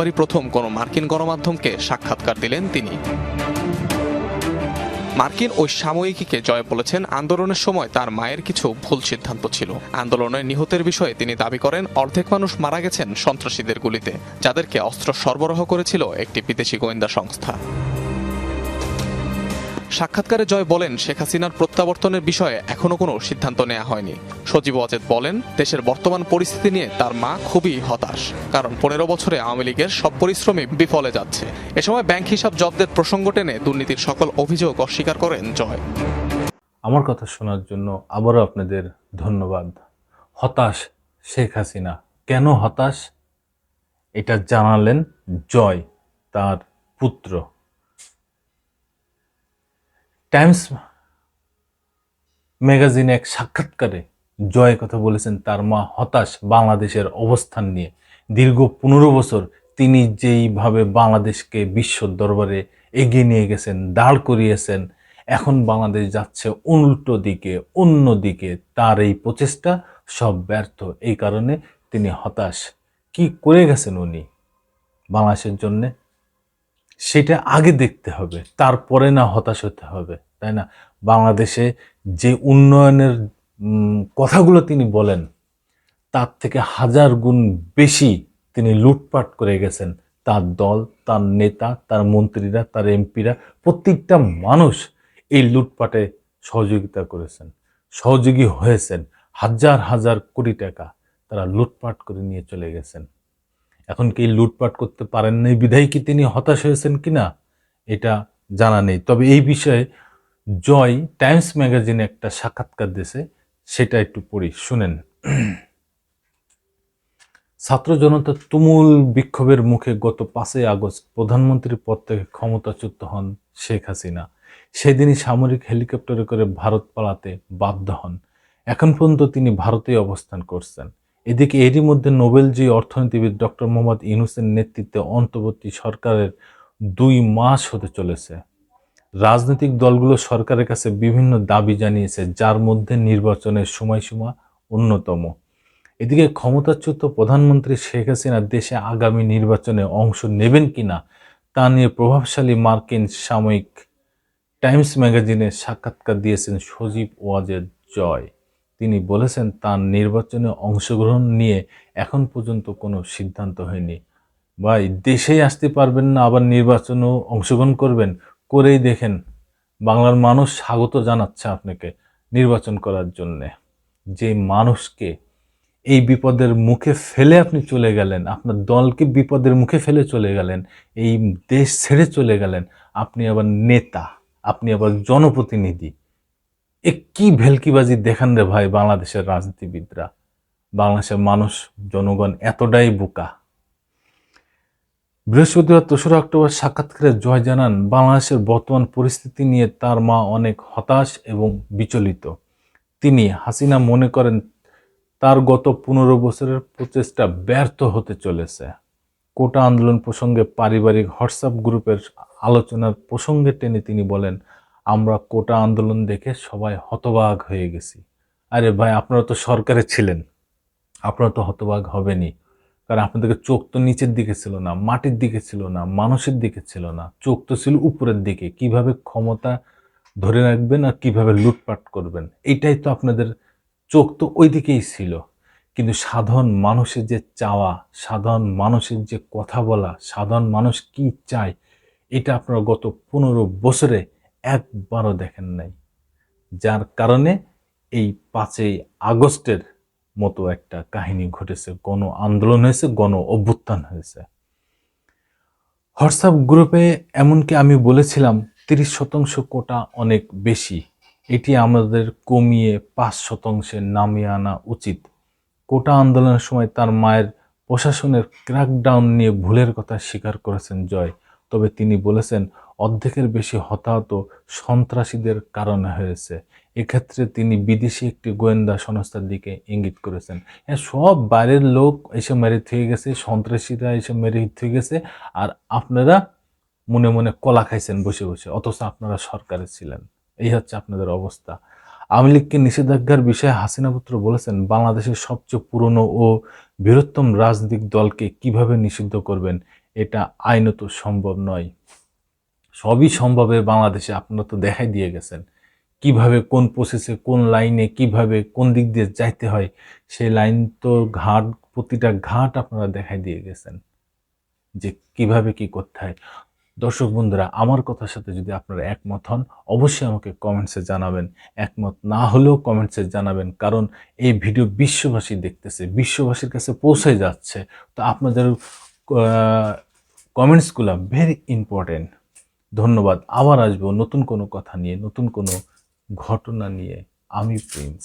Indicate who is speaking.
Speaker 1: বুধবারই প্রথম কোনো মার্কিন গণমাধ্যমকে সাক্ষাৎকার দিলেন তিনি। মার্কিন ওই সাময়িকীকে জয় বলেছেন আন্দোলনের সময় তার মায়ের কিছু ভুল সিদ্ধান্ত ছিল। আন্দোলনের নিহতের বিষয়ে তিনি দাবি করেন, অর্ধেক মানুষ মারা গেছেন সন্ত্রাসীদের গুলিতে, যাদেরকে অস্ত্র সরবরাহ করেছিল একটি বিদেশি গোয়েন্দা সংস্থা। সাক্ষাৎকারে জয় বলেন শেখ হাসিনার প্রত্যাবর্তনের বিষয়ে এখনও কোনো সিদ্ধান্ত নেওয়া হয়নি। সজীব ওয়াজেদ বলেন, দেশের বর্তমান পরিস্থিতি নিয়ে তার মা খুবই হতাশ, কারণ পনেরো বছরে আওয়ামী লীগের সব পরিশ্রমই বিফলে যাচ্ছে। এ সময় ব্যাংক হিসাব জব্দের প্রসঙ্গ টেনে দুর্নীতির সকল অভিযোগ অস্বীকার করেন জয়।
Speaker 2: আমার কথা শোনার জন্য আবারও আপনাদের ধন্যবাদ। হতাশ শেখ হাসিনা। কেন হতাশ? এটা জানালেন জয়, তার পুত্র। টাইমস ম্যাগাজিনে এক সাক্ষাৎকারে জয় কথা বলেছেন তার মা হতাশ বাংলাদেশের অবস্থান নিয়ে। দীর্ঘ পনেরো বছর তিনি যেইভাবে বাংলাদেশকে বিশ্ব দরবারে এগিয়ে নিয়ে গেছেন, দাঁড় করিয়েছেন, এখন বাংলাদেশ যাচ্ছে উল্টো দিকে, অন্য দিকে। তার এই প্রচেষ্টা সব ব্যর্থ। এই কারণে তিনি হতাশ। কি করে গেছেন উনি বাংলাদেশের জন্যে? সেটা আগে দেখতে হবে, তারপরে না হতাশ হতে হবে, তাই না? বাংলাদেশে যে উন্নয়নের কথাগুলো তিনি বলেন, তার থেকে হাজার গুণ বেশি তিনি লুটপাট করে গেছেন। তার দল, তার নেতা, তার মন্ত্রীরা, তার এমপিরা, প্রত্যেকটা মানুষ এই লুটপাটে সহযোগিতা করেছেন, সহযোগী হয়েছেন। হাজার হাজার কোটি টাকা তারা লুটপাট করে নিয়ে চলে গেছেন। এখন কি লুটপাট করতে পারেন নাই? বিধায় কি তিনি হতাশ হয়েছেন কিনা? এটা জানা নেই। তবে এই বিষয়ে জয় টাইমস ম্যাগাজিনে একটা সাক্ষাৎকার দিয়েছে, সেটা একটু পড়ি, শুনেন। ছাত্র জনতা তুমুল বিক্ষোভের মুখে গত পাঁচই আগস্ট প্রধানমন্ত্রীর পদ থেকে ক্ষমতাচ্যুত হন শেখ হাসিনা। সেদিনই সামরিক হেলিকপ্টারে করে ভারত পালাতে বাধ্য হন। এখন পর্যন্ত তিনি ভারতেই অবস্থান করছেন। এদিকে এরই মধ্যে নোবেলজি অর্থনীতিবিদ ডক্টর মোহাম্মদ ইউনুসের নেতৃত্বে অন্তর্বর্তী সরকারের দুই মাস হতে চলেছে। রাজনৈতিক দলগুলো সরকারের কাছে বিভিন্ন দাবি জানিয়েছে, যার মধ্যে নির্বাচনের সময়সীমা অন্যতম। এদিকে ক্ষমতাচ্যুত প্রধানমন্ত্রী শেখ হাসিনা দেশে আগামী নির্বাচনে অংশ নেবেন কিনা, তা নিয়ে প্রভাবশালী মার্কিন সাময়িক টাইমস ম্যাগাজিনে সাক্ষাৎকার দিয়েছেন সজীব ওয়াজেদ জয়। তিনি বলেছেন, তার নির্বাচনে অংশগ্রহণ নিয়ে এখন পর্যন্ত কোনো সিদ্ধান্ত হয়নি। ভাই, দেশেই আসতে পারবেন না, আবার নির্বাচনেও অংশগ্রহণ করবেন, করেই দেখেন। বাংলার মানুষ স্বাগত জানাচ্ছে আপনাকে নির্বাচন করার জন্যে। যে মানুষকে এই বিপদের মুখে ফেলে আপনি চলে গেলেন, আপনার দলকে বিপদের মুখে ফেলে চলে গেলেন, এই দেশ ছেড়ে চলে গেলেন, আপনি আবার নেতা, আপনি আবার জনপ্রতিনিধি। এ কি ভেলকিবাজি দেখান রে ভাই বাংলাদেশের রাজনীতিবিদরা? বাংলাদেশের মানুষ, জনগণ এতটাই বোকা। বৃহস্পতিবার তেসরা অক্টোবর সাক্ষাৎকারে জয় জানান বাংলাদেশের বর্তমান পরিস্থিতি নিয়ে তার মা অনেক হতাশ এবং বিচলিত। তিনি হাসিনা মনে করেন তার গত পনেরো বছরের প্রচেষ্টা ব্যর্থ হতে চলেছে। কোটা আন্দোলন প্রসঙ্গে পারিবারিক হোয়াটসঅ্যাপ গ্রুপের আলোচনার প্রসঙ্গে টেনে তিনি বলেন আমরা কোটা আন্দোলন দেখে সবাই হতবাক হয়ে গেছি। আরে ভাই, আপনারা তো সরকারে ছিলেন। আপনারা তো হতবাক হবেনি কারণ আপনাদেরকে চোখ তো নিচের দিকে ছিল না, মাটির দিকে ছিল না, মানুষের দিকে ছিল না। চোখ তো ছিল উপরের দিকে। কীভাবে ক্ষমতা ধরে রাখবেন আর কীভাবে লুটপাট করবেন? এটাই তো আপনাদের চোখ তো ওই দিকেই ছিল। কিন্তু সাধারণ মানুষের যে চাওয়া, সাধারণ মানুষের যে কথা বলা, সাধারণ মানুষ কি চায়, এটা আপনারা গত পনেরো বছরে একবারও দেখেন নাই, যার কারণে এই পাঁচই আগস্টের মতো একটা কাহিনী ঘটেছে, গণ আন্দোলন হয়েছে, গণ অভ্যুত্থান হয়েছে। হোয়াটসঅ্যাপ গ্রুপে এমনকি আমি বলেছিলাম, তিরিশ শতাংশ কোটা অনেক বেশি, এটি আমাদের কমিয়ে পাঁচ শতাংশে নামিয়ে আনা উচিত। কোটা আন্দোলনের সময় তার মায়ের প্রশাসনের ক্র্যাকডাউন নিয়ে ভুলের কথা স্বীকার করেছেন জয়, তবে তিনি বলেছেন অর্ধেকের বেশি হতাহত সন্ত্রাসীদের কারণে হয়েছে। এক্ষেত্রে তিনি বিদেশি একটি গোয়েন্দা সংস্থার দিকে ইঙ্গিত করেছেন। হ্যাঁ সব বাইরের লোক এসে মেরে থেকে গেছে, সন্ত্রাসীরা এসে মেরে থেকে গেছে, আর আপনারা মনে মনে কলা খাইছেন বসে বসে, অথচ আপনারা সরকারে ছিলেন। এই হচ্ছে আপনাদের অবস্থা। আওয়ামী লীগকে নিষেধাজ্ঞার বিষয়ে হাসিনা পুত্র বলেছেন, বাংলাদেশের সবচেয়ে পুরনো ও বৃহত্তম রাজনৈতিক দলকে কীভাবে নিষিদ্ধ করবেন, এটা আইনত সম্ভব নয়। সবই সম্ভবে বাংলাদেশে। আপনারা তো দেখাই দিয়ে গেছেন। কীভাবে কোন প্রসেসে কোন লাইনে কীভাবে কোন দিক দিয়ে যাইতে হয়, সেই লাইন তো ঘাট, প্রতিটা ঘাট আপনারা দেখাই দিয়ে গেছেন যে কীভাবে কি করতে হয়। দর্শক বন্ধুরা, আমার কথার সাথে যদি আপনারা একমত হন, অবশ্যই আমাকে কমেন্টসে জানাবেন। একমত না হলেও কমেন্টসে জানাবেন, কারণ এই ভিডিও বিশ্ববাসী দেখতেছে, বিশ্ববাসীর কাছে পৌঁছে যাচ্ছে। তো আপনাদের কমেন্টসগুলো ভেরি ইম্পর্টেন্ট ধন্যবাদ। আবার আসব নতুন কোনো কথা নিয়ে নতুন কোনো ঘটনা নিয়ে। আমি প্রিন্স।